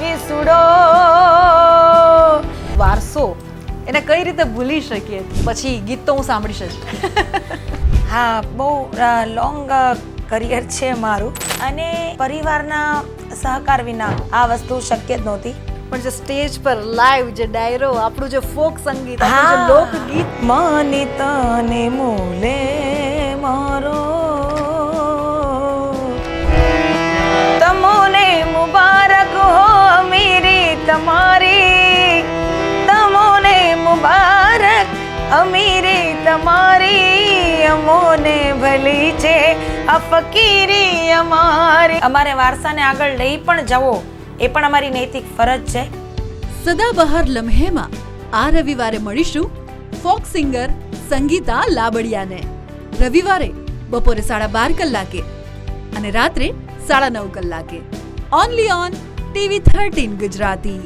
વિસુડો. વારસો એને કઈ રીતે ભૂલી શકીએ? પછી ગીત તો હું સાંભળી શકું હા બહુ લોંગ કરિયર છે મારું. અને પરિવારના સહકાર વિના આ વસ્તુ શક્ય જ નહોતી. પણ જે સ્ટેજ પર લાઈવ જે ડાયરો આપણું જે ફોક સંગીત આપણું. જે લોકગીત. મને તને મૂલે મારો તમારી તમોને મુબારક, અમીરી તમારી અમોને ભલી છે, આ ફકીરી અમારી. અમારે વારસાને આગળ લઈ પણ જવો, એ પણ અમારી નૈતિક ફરજ છે. સદાબહાર લમ્હેમાં આ રવિવારે મળીશું ફોક સિંગર સંગીતા લાબડિયાને. રવિવારે બપોરે સાડા બાર કલાકે અને રાત્રે સાડા નવ કલાકે. Only on TV thirteen Gujarati.